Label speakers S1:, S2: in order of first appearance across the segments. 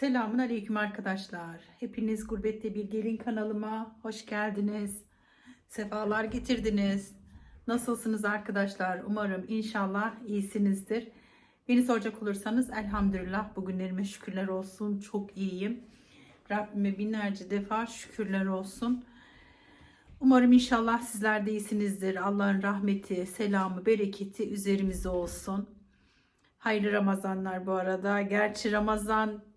S1: Selamun Aleyküm arkadaşlar. Hepiniz Gurbette Bir Gelin kanalıma hoş geldiniz. Sefalar getirdiniz. Nasılsınız arkadaşlar? Umarım inşallah iyisinizdir. Beni soracak olursanız elhamdülillah bugünlerime şükürler olsun. Çok iyiyim. Rabbime binlerce defa şükürler olsun. Umarım inşallah sizler de iyisinizdir. Allah'ın rahmeti, selamı, bereketi üzerimize olsun. Hayırlı Ramazanlar bu arada. Gerçi Ramazan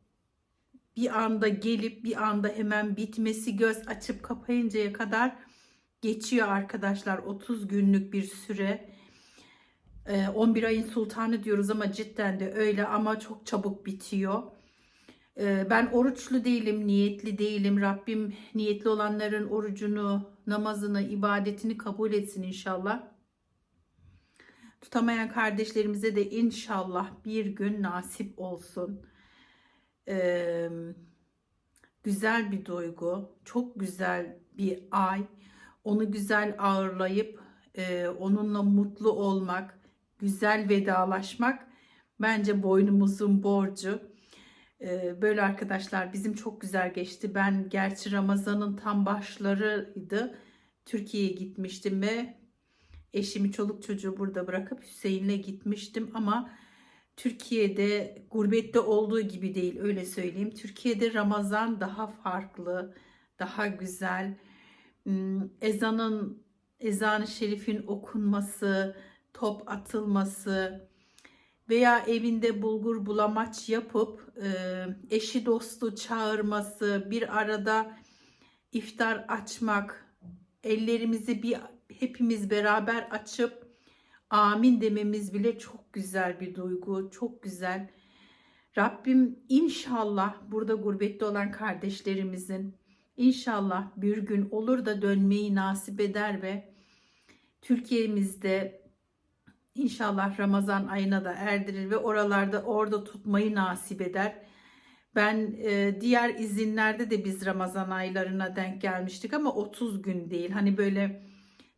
S1: bir anda gelip bir anda hemen bitmesi göz açıp kapayıncaya kadar geçiyor arkadaşlar. 30 günlük bir süre. Ee, 11 ayın sultanı diyoruz ama cidden de öyle ama çok çabuk bitiyor. Ee, Ben oruçlu değilim, niyetli değilim. Rabbim niyetli olanların orucunu, namazını, ibadetini kabul etsin inşallah. Tutamayan kardeşlerimize de inşallah bir gün nasip olsun. Ee, güzel bir duygu, çok güzel bir ay. Onu güzel ağırlayıp e, onunla mutlu olmak, güzel vedalaşmak bence boynumuzun borcu. Ee, böyle arkadaşlar bizim çok güzel geçti. Ben gerçi Ramazan'ın tam başlarıydı. Türkiye'ye gitmiştim ve eşimi çoluk çocuğu burada bırakıp Hüseyin'le gitmiştim ama Türkiye'de gurbette olduğu gibi değil öyle söyleyeyim. Türkiye'de Ramazan daha farklı, daha güzel. Hmm, Ezanın ezan-ı şerifin okunması, top atılması veya evinde bulgur bulamaç yapıp e, eşi dostu çağırması, bir arada iftar açmak, ellerimizi bir hepimiz beraber açıp amin dememiz bile çok güzel bir duygu, çok güzel. Rabbim inşallah burada gurbette olan kardeşlerimizin inşallah bir gün olur da dönmeyi nasip eder ve Türkiye'mizde inşallah Ramazan ayına da erdirir ve oralarda orada tutmayı nasip eder. Ben e, diğer izinlerde de biz Ramazan aylarına denk gelmiştik ama 30 gün değil. Hani böyle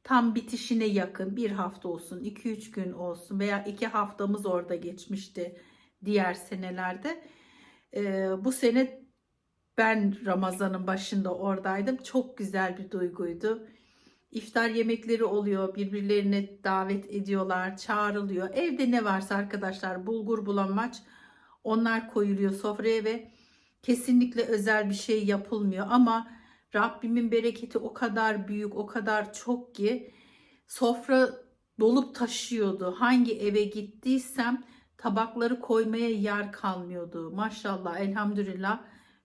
S1: tam bitişine yakın bir hafta olsun, 2-3 gün olsun veya 2 haftamız orada geçmişti diğer senelerde. E, bu sene ben Ramazan'ın başında oradaydım. Çok güzel bir duyguydu. İftar yemekleri oluyor, birbirlerine davet ediyorlar, çağrılıyor. Evde ne varsa arkadaşlar bulgur bulamaç onlar koyuluyor sofraya ve kesinlikle özel bir şey yapılmıyor ama Rabbimin bereketi o kadar büyük, o kadar çok ki sofra dolup taşıyordu. Hangi eve gittiysem tabakları koymaya yer kalmıyordu. Maşallah, elhamdülillah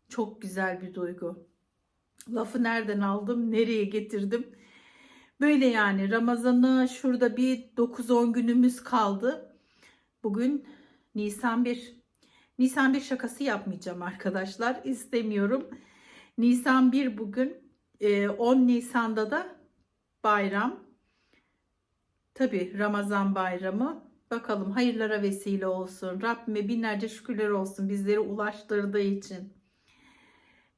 S1: çok güzel bir duygu. Lafı nereden aldım, nereye getirdim? Böyle yani Ramazan'a şurada bir 9-10 günümüz kaldı. Bugün Nisan 1. Nisan 1 şakası yapmayacağım arkadaşlar. İstemiyorum. Nisan 1 bugün. 10 Nisan'da da bayram. Tabi Ramazan bayramı. Bakalım hayırlara vesile olsun. Rabbime binlerce şükürler olsun bizleri ulaştırdığı için.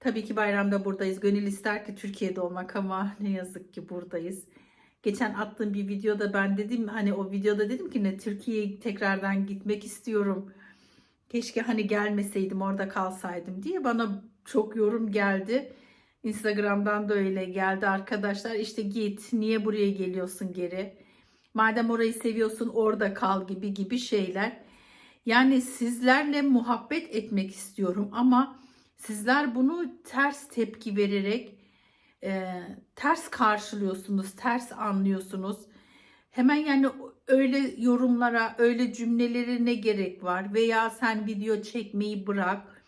S1: Tabii ki bayramda buradayız. Gönül ister ki Türkiye'de olmak ama ne yazık ki buradayız. Geçen attığım bir videoda ben dedim hani o videoda dedim ki ne Türkiye'ye tekrardan gitmek istiyorum. Keşke hani gelmeseydim orada kalsaydım diye bana çok yorum geldi. Instagram'dan da öyle geldi arkadaşlar. İşte git niye buraya geliyorsun geri? Madem orayı seviyorsun orada kal gibi gibi şeyler. Yani sizlerle muhabbet etmek istiyorum ama sizler bunu ters tepki vererek e, ters karşılıyorsunuz, ters anlıyorsunuz. Hemen yani öyle yorumlara, öyle cümlelere ne gerek var? Veya sen video çekmeyi bırak.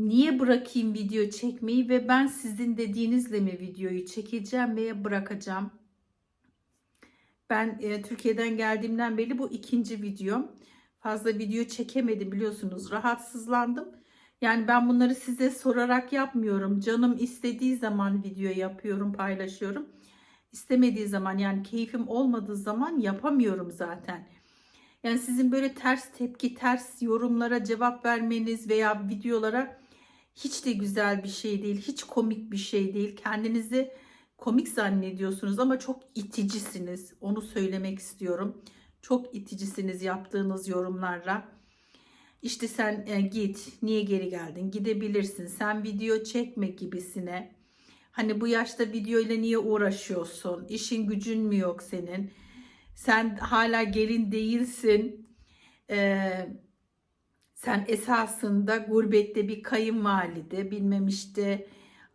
S1: Niye bırakayım video çekmeyi ve ben sizin dediğinizle mi videoyu çekeceğim veya bırakacağım? Ben e, Türkiye'den geldiğimden beri bu ikinci videom. Fazla video çekemedim biliyorsunuz. Rahatsızlandım. Yani ben bunları size sorarak yapmıyorum. Canım istediği zaman video yapıyorum, paylaşıyorum. İstemediği zaman yani keyfim olmadığı zaman yapamıyorum zaten. Yani sizin böyle ters tepki, ters yorumlara cevap vermeniz veya videolara hiç de güzel bir şey değil. Hiç komik bir şey değil. Kendinizi komik zannediyorsunuz ama çok iticisiniz. Onu söylemek istiyorum. Çok iticisiniz yaptığınız yorumlarla. işte sen e, git niye geri geldin gidebilirsin sen video çekme gibisine hani bu yaşta video ile niye uğraşıyorsun işin gücün mü yok senin sen hala gelin değilsin Ee, sen esasında gurbette bir kayınvalide bilmem işte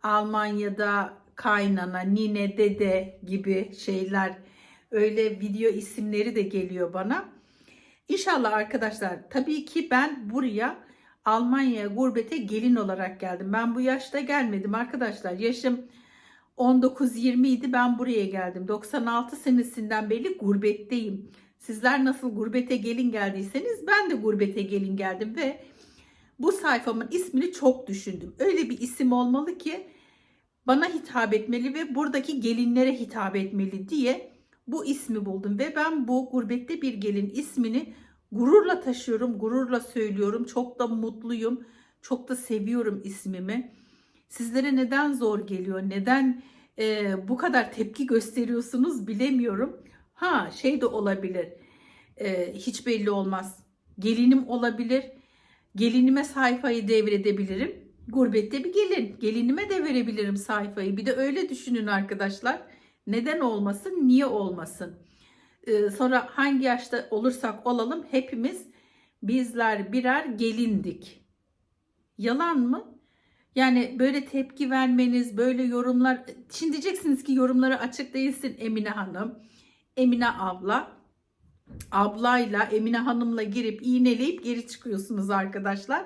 S1: Almanya'da kaynana, nine, dede gibi şeyler öyle video isimleri de geliyor bana. İnşallah arkadaşlar tabii ki ben buraya Almanya'ya gurbete gelin olarak geldim. Ben bu yaşta gelmedim arkadaşlar. Yaşım 19-20 idi ben buraya geldim. 96 senesinden beri gurbetteyim. Sizler nasıl gurbete gelin geldiyseniz ben de gurbete gelin geldim ve bu sayfamın ismini çok düşündüm. Öyle bir isim olmalı ki bana hitap etmeli ve buradaki gelinlere hitap etmeli diye bu ismi buldum ve ben bu gurbette bir gelin ismini gururla taşıyorum, gururla söylüyorum. Çok da mutluyum, çok da seviyorum ismimi. Sizlere neden zor geliyor, neden e, bu kadar tepki gösteriyorsunuz bilemiyorum. Ha şey de olabilir, e, hiç belli olmaz. Gelinim olabilir, gelinime sayfayı devredebilirim. Gurbette bir gelin, gelinime de verebilirim sayfayı. Bir de öyle düşünün arkadaşlar. Neden olmasın, niye olmasın? Ee, sonra hangi yaşta olursak olalım hepimiz bizler birer gelindik. Yalan mı? Yani böyle tepki vermeniz, böyle yorumlar. Şimdi diyeceksiniz ki yorumları açık değilsin Emine Hanım. Emine abla. Ablayla, Emine Hanım'la girip iğneleyip geri çıkıyorsunuz arkadaşlar.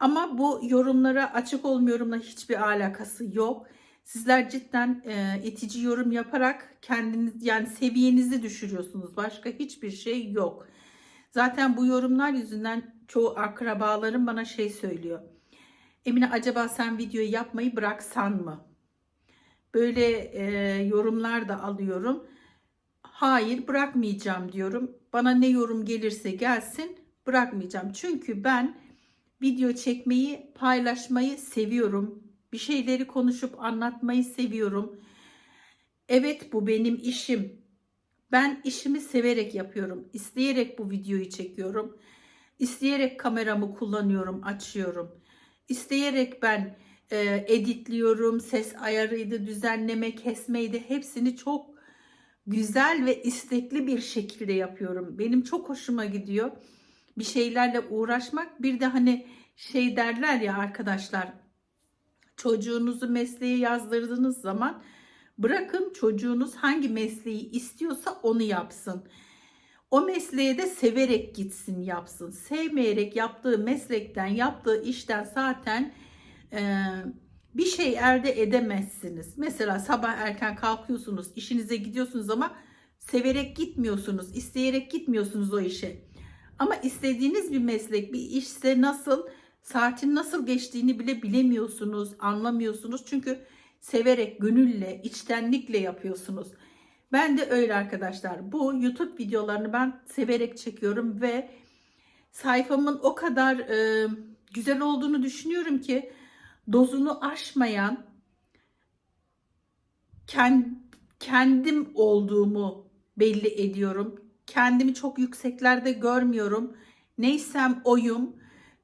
S1: Ama bu yorumlara açık olmuyorumla hiçbir alakası yok. Sizler cidden e, itici yorum yaparak kendiniz yani seviyenizi düşürüyorsunuz. Başka hiçbir şey yok. Zaten bu yorumlar yüzünden çoğu akrabalarım bana şey söylüyor. Emine acaba sen videoyu yapmayı bıraksan mı? Böyle e, yorumlar da alıyorum. Hayır bırakmayacağım diyorum. Bana ne yorum gelirse gelsin bırakmayacağım. Çünkü ben video çekmeyi, paylaşmayı seviyorum. Bir şeyleri konuşup anlatmayı seviyorum. Evet bu benim işim. Ben işimi severek yapıyorum. İsteyerek bu videoyu çekiyorum. İsteyerek kameramı kullanıyorum, açıyorum. İsteyerek ben e, editliyorum. Ses ayarıydı, düzenleme, kesmeydi. Hepsini çok güzel ve istekli bir şekilde yapıyorum. Benim çok hoşuma gidiyor. Bir şeylerle uğraşmak. Bir de hani şey derler ya arkadaşlar çocuğunuzu mesleğe yazdırdığınız zaman bırakın çocuğunuz hangi mesleği istiyorsa onu yapsın. O mesleğe de severek gitsin yapsın. Sevmeyerek yaptığı meslekten, yaptığı işten zaten e, bir şey elde edemezsiniz. Mesela sabah erken kalkıyorsunuz, işinize gidiyorsunuz ama severek gitmiyorsunuz, isteyerek gitmiyorsunuz o işe. Ama istediğiniz bir meslek, bir işse nasıl saatin nasıl geçtiğini bile bilemiyorsunuz, anlamıyorsunuz. Çünkü severek, gönülle, içtenlikle yapıyorsunuz. Ben de öyle arkadaşlar. Bu YouTube videolarını ben severek çekiyorum ve sayfamın o kadar e, güzel olduğunu düşünüyorum ki dozunu aşmayan kendim olduğumu belli ediyorum. Kendimi çok yükseklerde görmüyorum. Neysem oyum.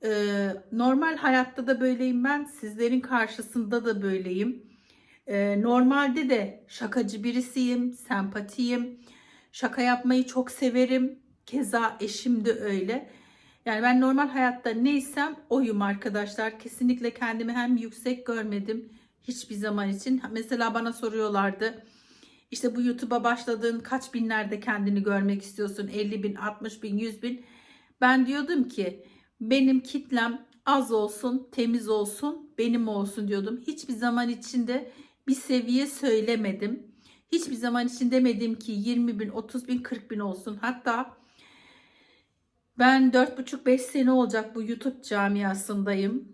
S1: Ee, normal hayatta da böyleyim ben. Sizlerin karşısında da böyleyim. Ee, normalde de şakacı birisiyim, sempatiyim. Şaka yapmayı çok severim. Keza eşim de öyle. Yani ben normal hayatta neysem oyum arkadaşlar. Kesinlikle kendimi hem yüksek görmedim hiçbir zaman için. Mesela bana soruyorlardı. İşte bu YouTube'a başladığın kaç binlerde kendini görmek istiyorsun? 50 bin, 60 bin, 100 bin. Ben diyordum ki benim kitlem az olsun, temiz olsun, benim olsun diyordum. Hiçbir zaman içinde bir seviye söylemedim. Hiçbir zaman için demedim ki 20 bin, 30 bin, 40 bin olsun. Hatta ben 4,5-5 sene olacak bu YouTube camiasındayım.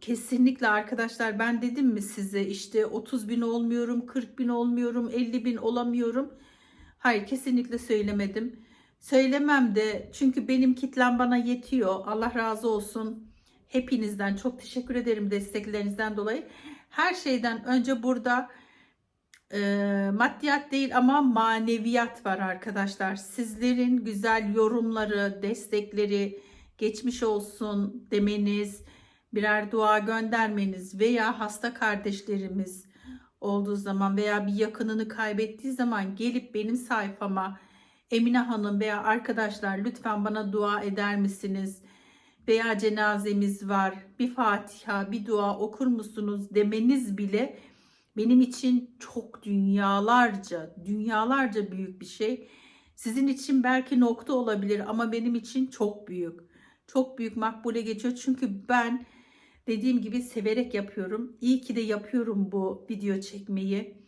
S1: Kesinlikle arkadaşlar ben dedim mi size işte 30 bin olmuyorum, 40 bin olmuyorum, 50 bin olamıyorum. Hayır kesinlikle söylemedim. Söylemem de çünkü benim kitlem bana yetiyor. Allah razı olsun. Hepinizden çok teşekkür ederim desteklerinizden dolayı. Her şeyden önce burada e, maddiyat değil ama maneviyat var arkadaşlar. Sizlerin güzel yorumları, destekleri, geçmiş olsun demeniz, birer dua göndermeniz veya hasta kardeşlerimiz olduğu zaman veya bir yakınını kaybettiği zaman gelip benim sayfama Emine Hanım veya arkadaşlar lütfen bana dua eder misiniz? Veya cenazemiz var bir Fatiha bir dua okur musunuz demeniz bile benim için çok dünyalarca dünyalarca büyük bir şey. Sizin için belki nokta olabilir ama benim için çok büyük. Çok büyük makbule geçiyor çünkü ben dediğim gibi severek yapıyorum. İyi ki de yapıyorum bu video çekmeyi.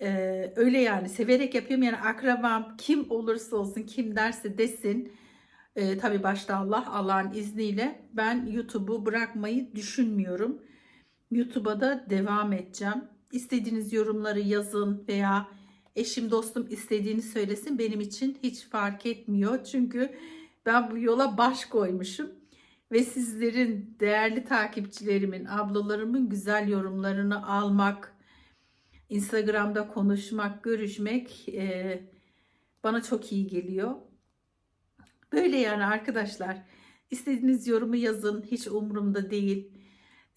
S1: Ee, öyle yani severek yapıyorum yani akrabam kim olursa olsun kim derse desin. Ee, tabii başta Allah Allah'ın izniyle ben YouTube'u bırakmayı düşünmüyorum. YouTube'a da devam edeceğim. İstediğiniz yorumları yazın veya eşim dostum istediğini söylesin benim için hiç fark etmiyor. Çünkü ben bu yola baş koymuşum ve sizlerin değerli takipçilerimin, ablalarımın güzel yorumlarını almak, Instagram'da konuşmak, görüşmek e, bana çok iyi geliyor. Böyle yani arkadaşlar. İstediğiniz yorumu yazın. Hiç umurumda değil.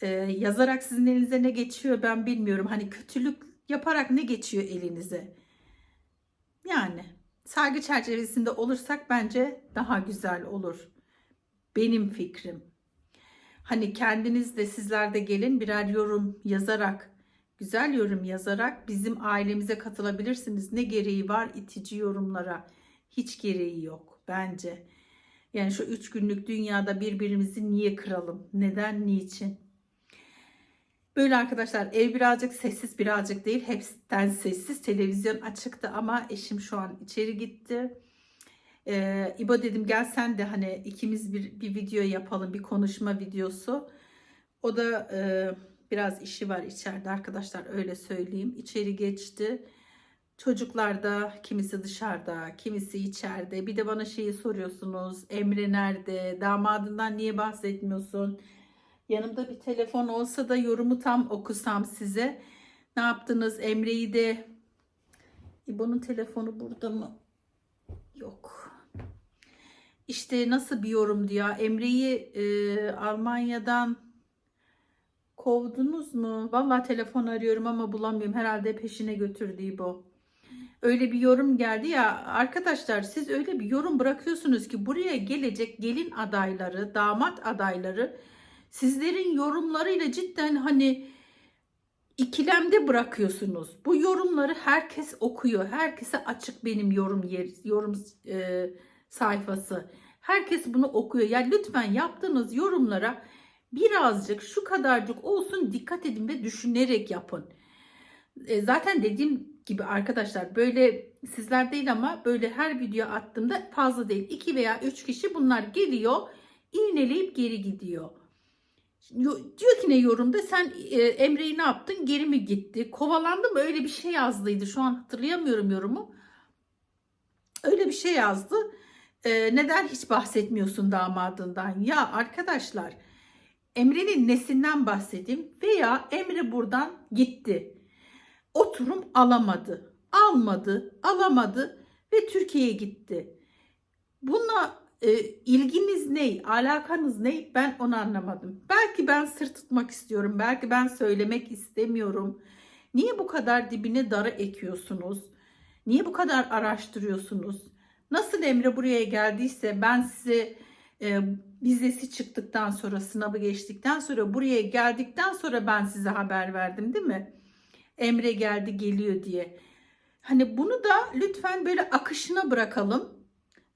S1: E, yazarak sizin elinize ne geçiyor ben bilmiyorum. Hani kötülük yaparak ne geçiyor elinize? Yani saygı çerçevesinde olursak bence daha güzel olur. Benim fikrim. Hani kendiniz de sizler de gelin birer yorum yazarak, güzel yorum yazarak bizim ailemize katılabilirsiniz. Ne gereği var itici yorumlara? Hiç gereği yok bence. Yani şu üç günlük dünyada birbirimizi niye kıralım? Neden, niçin? Böyle arkadaşlar ev birazcık sessiz birazcık değil. Hepsinden sessiz. Televizyon açıktı ama eşim şu an içeri gitti. Ee, İbo dedim gel sen de hani ikimiz bir, bir video yapalım. Bir konuşma videosu. O da e, biraz işi var içeride arkadaşlar öyle söyleyeyim. İçeri geçti. Çocuklar da kimisi dışarıda, kimisi içeride. Bir de bana şeyi soruyorsunuz. Emre nerede? Damadından niye bahsetmiyorsun? Yanımda bir telefon olsa da yorumu tam okusam size. Ne yaptınız? Emre'yi de İbo'nun telefonu burada mı? Yok. İşte nasıl bir yorumdu ya? Emre'yi e, Almanya'dan kovdunuz mu? Vallahi telefon arıyorum ama bulamıyorum. Herhalde peşine götürdü İbo. Öyle bir yorum geldi ya arkadaşlar siz öyle bir yorum bırakıyorsunuz ki buraya gelecek gelin adayları, damat adayları sizlerin yorumlarıyla cidden hani ikilemde bırakıyorsunuz. Bu yorumları herkes okuyor. Herkese açık benim yorum yer, yorum e, sayfası. Herkes bunu okuyor. Ya yani lütfen yaptığınız yorumlara birazcık şu kadarcık olsun dikkat edin ve düşünerek yapın. E, zaten dediğim gibi arkadaşlar böyle sizler değil ama böyle her video attığımda fazla değil. 2 veya 3 kişi bunlar geliyor iğneleyip geri gidiyor. Diyor ki ne yorumda sen e, Emre'yi ne yaptın geri mi gitti kovalandı mı öyle bir şey yazdıydı şu an hatırlayamıyorum yorumu. Öyle bir şey yazdı. E, neden hiç bahsetmiyorsun damadından? Ya arkadaşlar Emre'nin nesinden bahsedeyim veya Emre buradan gitti oturum alamadı. Almadı, alamadı ve Türkiye'ye gitti. Buna e, ilginiz ne, alakanız ne ben onu anlamadım. Belki ben sır tutmak istiyorum, belki ben söylemek istemiyorum. Niye bu kadar dibine darı ekiyorsunuz? Niye bu kadar araştırıyorsunuz? Nasıl Emre buraya geldiyse ben size e, vizesi çıktıktan sonra sınavı geçtikten sonra buraya geldikten sonra ben size haber verdim değil mi? Emre geldi geliyor diye. Hani bunu da lütfen böyle akışına bırakalım.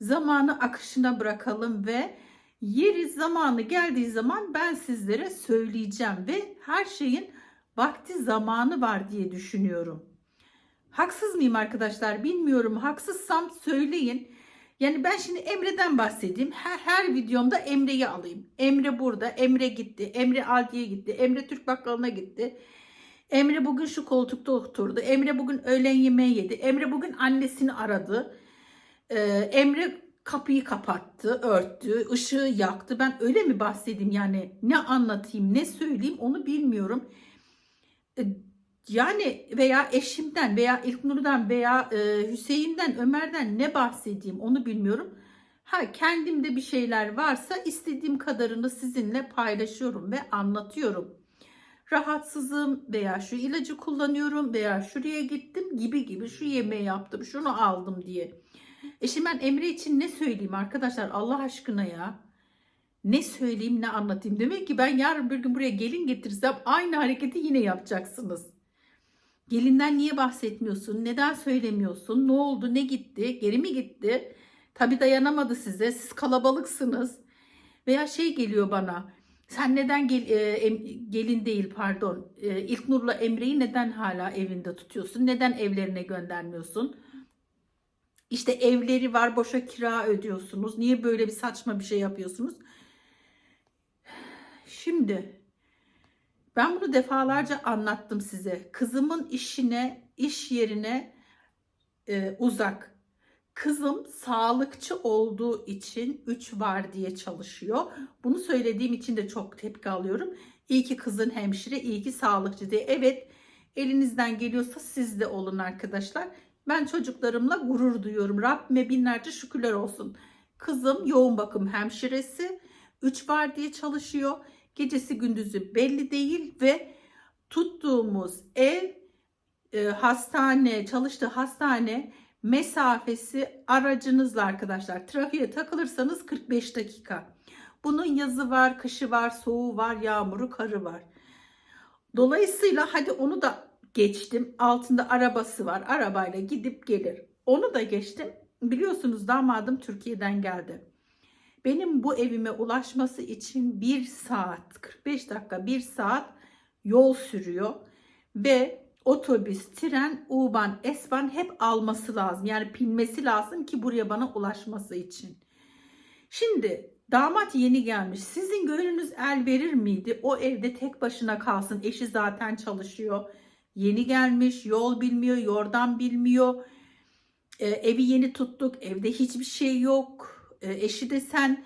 S1: Zamanı akışına bırakalım ve yeri zamanı geldiği zaman ben sizlere söyleyeceğim ve her şeyin vakti zamanı var diye düşünüyorum. Haksız mıyım arkadaşlar bilmiyorum. Haksızsam söyleyin. Yani ben şimdi Emre'den bahsedeyim. Her, her videomda Emre'yi alayım. Emre burada. Emre gitti. Emre Aldi'ye gitti. Emre Türk Bakkalı'na gitti. Emre bugün şu koltukta oturdu. Emre bugün öğlen yemeği yedi. Emre bugün annesini aradı. Ee, Emre kapıyı kapattı, örttü, ışığı yaktı. Ben öyle mi bahsedeyim yani ne anlatayım, ne söyleyeyim onu bilmiyorum. Ee, yani veya eşimden veya İlknur'dan veya e, Hüseyin'den, Ömer'den ne bahsedeyim onu bilmiyorum. Ha kendimde bir şeyler varsa istediğim kadarını sizinle paylaşıyorum ve anlatıyorum. Rahatsızım veya şu ilacı kullanıyorum veya şuraya gittim gibi gibi şu yemeği yaptım şunu aldım diye. E şimdi ben Emre için ne söyleyeyim arkadaşlar Allah aşkına ya. Ne söyleyeyim ne anlatayım. Demek ki ben yarın bir gün buraya gelin getirsem aynı hareketi yine yapacaksınız. Gelinden niye bahsetmiyorsun? Neden söylemiyorsun? Ne oldu? Ne gitti? Geri mi gitti? Tabii dayanamadı size. Siz kalabalıksınız. Veya şey geliyor bana. Sen neden gel, e, em- gelin değil pardon. E, İlknur'la Emre'yi neden hala evinde tutuyorsun? Neden evlerine göndermiyorsun? İşte evleri var boşa kira ödüyorsunuz. Niye böyle bir saçma bir şey yapıyorsunuz? Şimdi ben bunu defalarca anlattım size. Kızımın işine, iş yerine e, uzak. Kızım sağlıkçı olduğu için 3 var diye çalışıyor. Bunu söylediğim için de çok tepki alıyorum. İyi ki kızın hemşire, iyi ki sağlıkçı diye. Evet, elinizden geliyorsa siz de olun arkadaşlar. Ben çocuklarımla gurur duyuyorum. Rabbime binlerce şükürler olsun. Kızım yoğun bakım hemşiresi. 3 var çalışıyor. Gecesi gündüzü belli değil ve tuttuğumuz ev e, hastane, çalıştığı hastane mesafesi aracınızla arkadaşlar. Trafiğe takılırsanız 45 dakika. Bunun yazı var, kışı var, soğuğu var, yağmuru, karı var. Dolayısıyla hadi onu da geçtim. Altında arabası var. Arabayla gidip gelir. Onu da geçtim. Biliyorsunuz damadım Türkiye'den geldi. Benim bu evime ulaşması için 1 saat, 45 dakika, 1 saat yol sürüyor. Ve otobüs, tren, U-Bahn, S-Bahn hep alması lazım. Yani pinmesi lazım ki buraya bana ulaşması için. Şimdi damat yeni gelmiş. Sizin gönlünüz el verir miydi? O evde tek başına kalsın. Eşi zaten çalışıyor. Yeni gelmiş, yol bilmiyor, yordan bilmiyor. E, evi yeni tuttuk, evde hiçbir şey yok. E, eşi de sen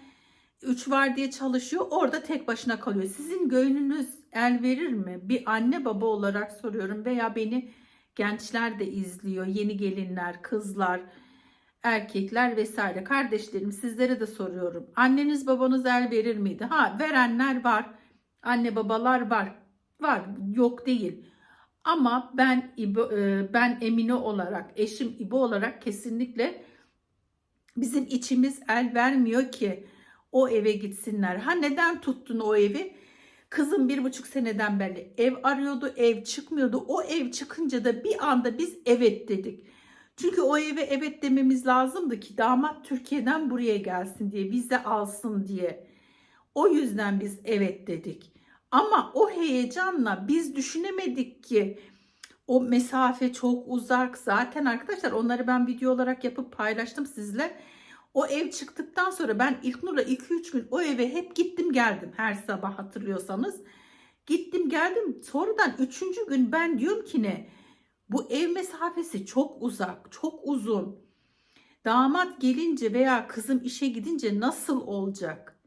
S1: 3 var diye çalışıyor. Orada tek başına kalıyor. Sizin gönlünüz el verir mi? Bir anne baba olarak soruyorum veya beni gençler de izliyor. Yeni gelinler, kızlar, erkekler vesaire. Kardeşlerim sizlere de soruyorum. Anneniz babanız el verir miydi? Ha verenler var. Anne babalar var. Var. Yok değil. Ama ben e, ben Emine olarak, eşim İbo olarak kesinlikle bizim içimiz el vermiyor ki o eve gitsinler. Ha neden tuttun o evi? Kızım bir buçuk seneden beri ev arıyordu, ev çıkmıyordu. O ev çıkınca da bir anda biz evet dedik. Çünkü o eve evet dememiz lazımdı ki damat Türkiye'den buraya gelsin diye, vize alsın diye. O yüzden biz evet dedik. Ama o heyecanla biz düşünemedik ki o mesafe çok uzak. Zaten arkadaşlar onları ben video olarak yapıp paylaştım sizle. O ev çıktıktan sonra ben İlknur'la 2-3 gün o eve hep gittim geldim her sabah hatırlıyorsanız. Gittim geldim sonradan 3. gün ben diyorum ki ne bu ev mesafesi çok uzak çok uzun. Damat gelince veya kızım işe gidince nasıl olacak?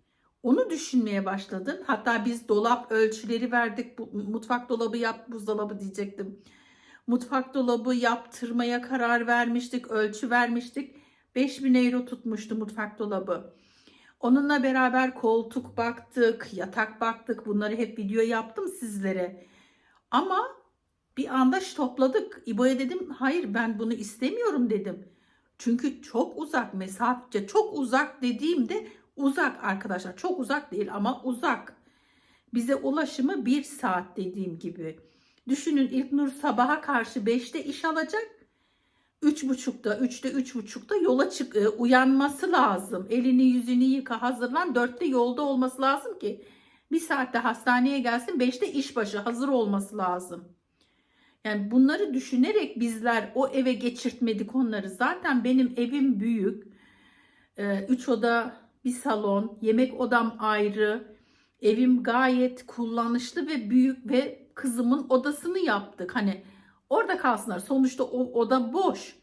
S1: Onu düşünmeye başladım. Hatta biz dolap ölçüleri verdik. Bu, mutfak dolabı yap, buzdolabı diyecektim. Mutfak dolabı yaptırmaya karar vermiştik, ölçü vermiştik. 5000 euro tutmuştu mutfak dolabı. Onunla beraber koltuk baktık, yatak baktık. Bunları hep video yaptım sizlere. Ama bir anda topladık. İbo'ya dedim hayır ben bunu istemiyorum dedim. Çünkü çok uzak mesafe çok uzak dediğimde uzak arkadaşlar çok uzak değil ama uzak. Bize ulaşımı bir saat dediğim gibi. Düşünün İlknur sabaha karşı 5'te iş alacak. 3.30'da, 3'te, 3.30'da yola çık e, uyanması lazım. Elini yüzünü yıka hazırlan. 4'te yolda olması lazım ki bir saatte hastaneye gelsin. 5'te işbaşı hazır olması lazım. Yani bunları düşünerek bizler o eve geçirtmedik onları. Zaten benim evim büyük. 3 oda, bir salon, yemek odam ayrı. Evim gayet kullanışlı ve büyük ve kızımın odasını yaptık. Hani orada kalsınlar. Sonuçta o oda boş.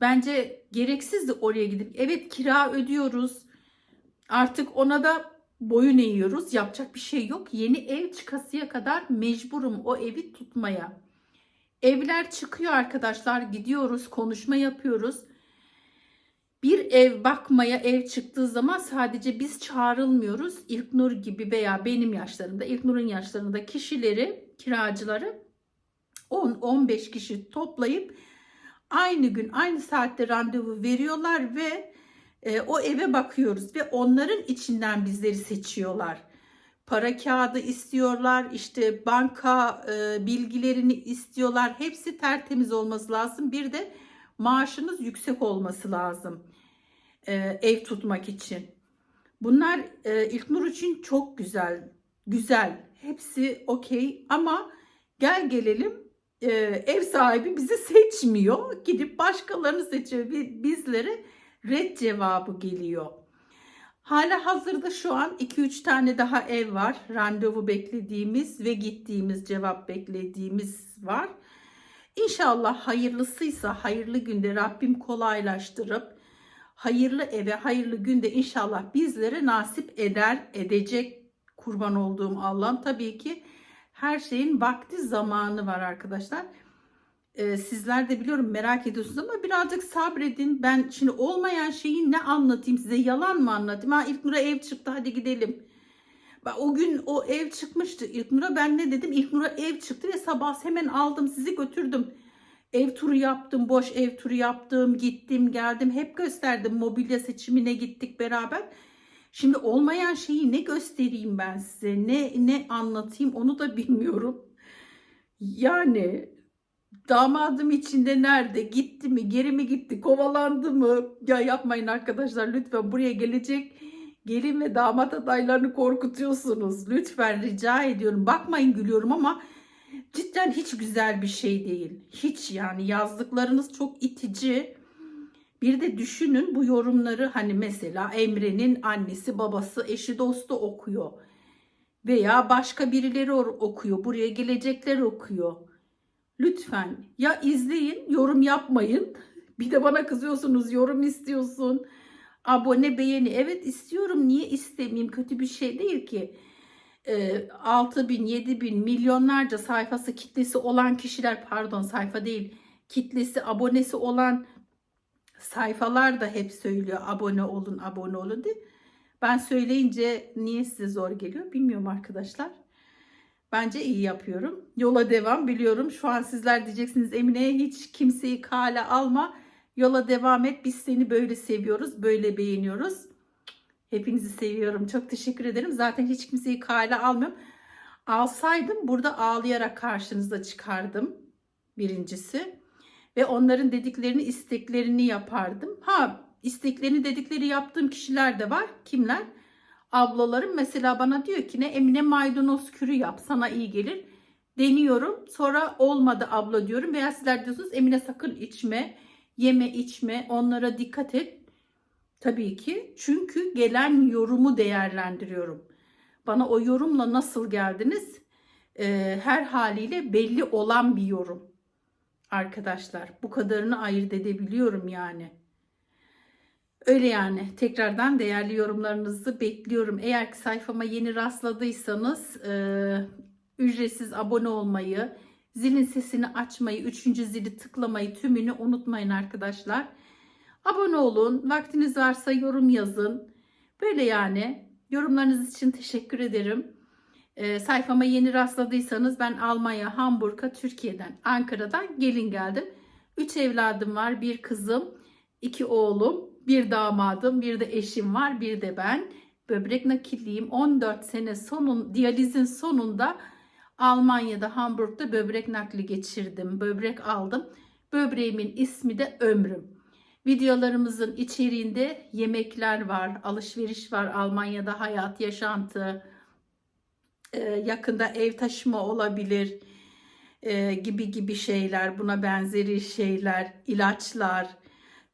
S1: Bence gereksizdi oraya gidip. Evet kira ödüyoruz. Artık ona da boyun eğiyoruz. Yapacak bir şey yok. Yeni ev çıkasıya kadar mecburum o evi tutmaya. Evler çıkıyor arkadaşlar. Gidiyoruz, konuşma yapıyoruz. Bir ev bakmaya ev çıktığı zaman sadece biz çağrılmıyoruz. İlknur gibi veya benim yaşlarımda, İlknur'un yaşlarında kişileri, kiracıları 10-15 kişi toplayıp aynı gün aynı saatte randevu veriyorlar ve e, o eve bakıyoruz ve onların içinden bizleri seçiyorlar. Para kağıdı istiyorlar, işte banka e, bilgilerini istiyorlar. Hepsi tertemiz olması lazım. Bir de maaşınız yüksek olması lazım e, ev tutmak için. Bunlar e, İlknur için çok güzel, güzel. Hepsi okey ama gel gelelim e, ev sahibi bizi seçmiyor. Gidip başkalarını seçiyor. Bi- Bizlere red cevabı geliyor. Hala hazırda şu an 2-3 tane daha ev var. Randevu beklediğimiz ve gittiğimiz cevap beklediğimiz var. İnşallah hayırlısıysa hayırlı günde Rabbim kolaylaştırıp hayırlı eve hayırlı günde inşallah bizlere nasip eder edecek kurban olduğum Allah'ım. Tabii ki her şeyin vakti zamanı var arkadaşlar. Ee, sizler de biliyorum merak ediyorsunuz ama birazcık sabredin. Ben şimdi olmayan şeyi ne anlatayım size yalan mı anlatayım? Ha İlknur'a ev çıktı hadi gidelim. Ben o gün o ev çıkmıştı İlknur'a ben ne dedim? İlknur'a ev çıktı ve sabah hemen aldım sizi götürdüm. Ev turu yaptım, boş ev turu yaptım, gittim, geldim. Hep gösterdim. Mobilya seçimine gittik beraber. Şimdi olmayan şeyi ne göstereyim ben size, ne ne anlatayım onu da bilmiyorum. Yani damadım içinde nerede, gitti mi, geri mi gitti, kovalandı mı? Ya yapmayın arkadaşlar lütfen buraya gelecek gelin ve damat adaylarını korkutuyorsunuz. Lütfen rica ediyorum. Bakmayın gülüyorum ama cidden hiç güzel bir şey değil. Hiç yani yazdıklarınız çok itici. Bir de düşünün bu yorumları hani mesela Emre'nin annesi, babası, eşi, dostu okuyor. Veya başka birileri or- okuyor. Buraya gelecekler okuyor. Lütfen ya izleyin, yorum yapmayın. Bir de bana kızıyorsunuz, yorum istiyorsun. Abone, beğeni. Evet istiyorum. Niye istemeyeyim? Kötü bir şey değil ki. Ee, 6 bin, 7 bin, milyonlarca sayfası, kitlesi olan kişiler, pardon sayfa değil, kitlesi, abonesi olan sayfalar da hep söylüyor abone olun, abone olun diye. Ben söyleyince niye size zor geliyor bilmiyorum arkadaşlar. Bence iyi yapıyorum. Yola devam biliyorum. Şu an sizler diyeceksiniz Emine hiç kimseyi kale alma. Yola devam et. Biz seni böyle seviyoruz, böyle beğeniyoruz. Hepinizi seviyorum. Çok teşekkür ederim. Zaten hiç kimseyi kale almıyorum. Alsaydım burada ağlayarak karşınıza çıkardım. Birincisi. Ve onların dediklerini, isteklerini yapardım. Ha, isteklerini dedikleri yaptığım kişiler de var. Kimler? Ablalarım mesela bana diyor ki ne Emine maydanoz kürü yap sana iyi gelir. Deniyorum. Sonra olmadı abla diyorum. Veya sizler diyorsunuz Emine sakın içme. Yeme içme. Onlara dikkat et. Tabii ki. Çünkü gelen yorumu değerlendiriyorum. Bana o yorumla nasıl geldiniz? Ee, her haliyle belli olan bir yorum. Arkadaşlar bu kadarını ayırt edebiliyorum yani. Öyle yani. Tekrardan değerli yorumlarınızı bekliyorum. Eğer ki sayfama yeni rastladıysanız e, ücretsiz abone olmayı, zilin sesini açmayı, üçüncü zili tıklamayı tümünü unutmayın arkadaşlar. Abone olun. Vaktiniz varsa yorum yazın. Böyle yani. Yorumlarınız için teşekkür ederim. E, sayfama yeni rastladıysanız ben Almanya, Hamburg'a, Türkiye'den, Ankara'dan gelin geldim. Üç evladım var. Bir kızım, iki oğlum, bir damadım, bir de eşim var, bir de ben. Böbrek nakilliyim. 14 sene sonun, diyalizin sonunda Almanya'da, Hamburg'da böbrek nakli geçirdim. Böbrek aldım. Böbreğimin ismi de ömrüm. Videolarımızın içeriğinde yemekler var, alışveriş var, Almanya'da hayat, yaşantı, e, yakında ev taşıma olabilir e, gibi gibi şeyler, buna benzeri şeyler, ilaçlar,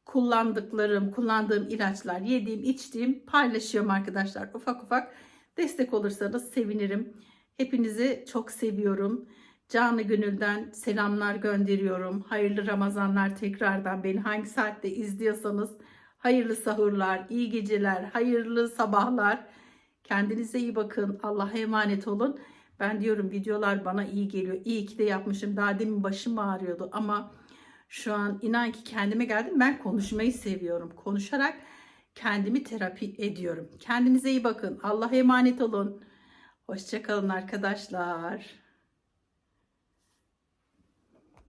S1: kullandıklarım, kullandığım ilaçlar, yediğim, içtiğim paylaşıyorum arkadaşlar. Ufak ufak destek olursanız sevinirim. Hepinizi çok seviyorum. Canı gönülden selamlar gönderiyorum. Hayırlı Ramazanlar tekrardan beni hangi saatte izliyorsanız hayırlı sahurlar, iyi geceler, hayırlı sabahlar. Kendinize iyi bakın. Allah'a emanet olun. Ben diyorum videolar bana iyi geliyor. İyi ki de yapmışım. Daha demin başım ağrıyordu ama Şu an inan ki kendime geldim. Ben konuşmayı seviyorum. Konuşarak kendimi terapi ediyorum. Kendinize iyi bakın. Allah'a emanet olun. Hoşçakalın arkadaşlar.